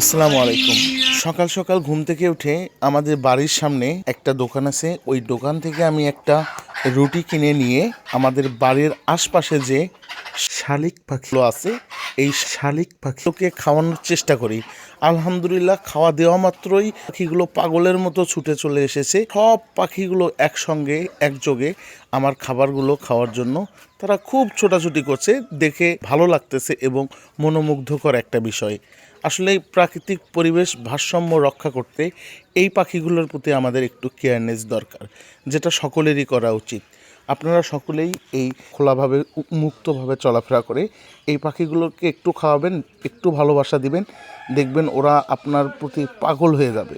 আসসালামু আলাইকুম। সকাল সকাল ঘুম থেকে উঠে আমাদের বাড়ির সামনে একটা দোকান আছে। ওই দোকান থেকে আমি একটা রুটি কিনে নিয়ে আমাদের বাড়ির আশপাশে যে শালিক পাখিগুলো আছে এই শালিক পাখিকে খাওয়ানোর চেষ্টা করি। আলহামদুলিল্লাহ খাওয়া দেওয়া মাত্রই পাখিগুলো পাগলের মতো ছুটে চলে এসেছে। সব পাখিগুলো একসঙ্গে, একযোগে আমার খাবারগুলো খাওয়ার জন্য তারা খুব ছোটাছুটি করছে, দেখে ভালো লাগতেছে এবং মনোমুগ্ধকর একটা বিষয়। আসলে প্রাকৃতিক পরিবেশ ভারসাম্য রক্ষা করতে এই পাখিগুলোর প্রতি আমাদের একটু কেয়ারনেস দরকার, যেটা সকলেরই করা উচিত। আপনারা সকলেই এই খোলাভাবে মুক্তভাবে চলাফেরা করে এই পাখিগুলোকে একটু খাওয়াবেন, একটু ভালোবাসা দিবেন, দেখবেন ওরা আপনার প্রতি পাগল হয়ে যাবে।